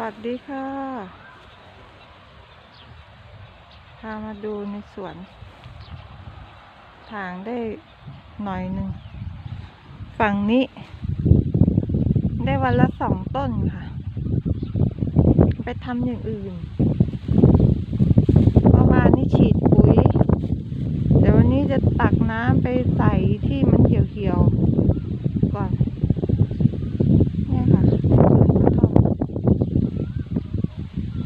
วัสดีค่ะ พามาดูในสวน ถางได้หน่อยหนึ่ง ฝั่งนี้ ได้วันละสองต้นค่ะ ไปทำอย่างอื่นเมื่อวานนี้ฉีดปุ๋ย เดี๋ยววันนี้จะตักน้ำไปใส่ที่มันเขียวๆ ก่อน เนี่ยค่ะสวนกระท่อม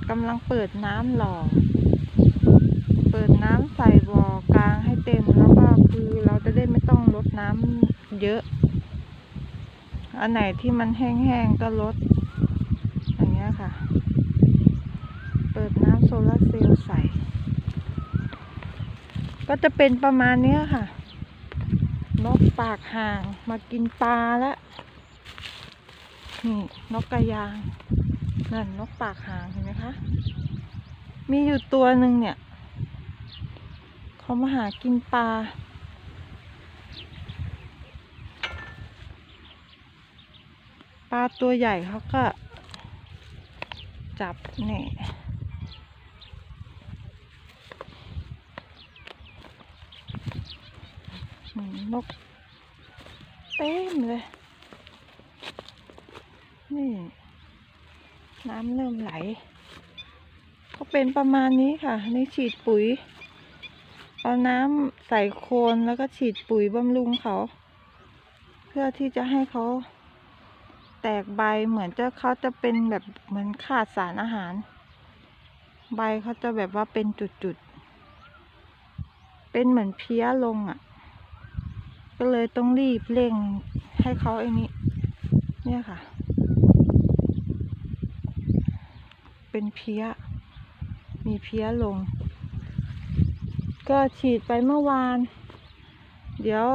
กำลังเปิดน้ำหล่อ เปิดน้ำใส่บ่อกลางให้เต็มแล้วก็คือเราจะได้ไม่ต้องลดน้ำเยอะ อันไหนที่มันแห้งๆก็ลด อย่างเงี้ยค่ะ เปิดน้ำโซลาร์เซลล์ใส่ ก็จะเป็นประมาณเนี้ยค่ะ นกปากห่างมากินปลาแล้วนี่นกกระยาง นั่นนกปากหางเห็นไหมคะ มีอยู่ตัวหนึ่งเนี่ย เขามาหากินปลา ปลาตัวใหญ่เขาก็ จับนี่อืมนกเต็มเลย นี่ น้ำเริ่มไหล ก็เป็นประมาณนี้ค่ะ นี่ฉีดปุ๋ย เอาน้ำใส่โคนแล้วก็ฉีดปุ๋ยบำรุงเขา เพื่อที่จะให้เขาแตกใบเหมือนจะเขาจะเป็นแบบเหมือนขาดสารอาหาร ใบเขาจะแบบว่าเป็นจุดๆ เป็นเหมือนเพี้ยลงอะ่ะ ก็เลยต้องรีบเร่งให้เขาไอ้นี้เนี่ยค่ะ เป็นเพี้ย มีเพี้ยลง ก็ฉีดไปเมื่อวาน เดี๋ยว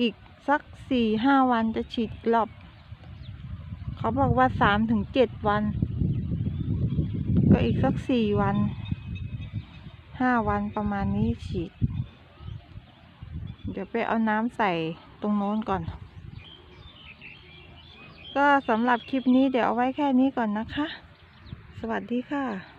อีกสักสี่ห้าวันจะฉีดกรอบ เขาบอกว่าสามถึงเจ็ดวัน ก็อีกสักสี่วันห้าวันประมาณนี้ฉีด เดี๋ยวไปเอาน้ำใส่ตรงโน้นก่อน ก็สำหรับคลิปนี้เดี๋ยวเอาไว้แค่นี้ก่อนนะคะ วัสดีค่ะ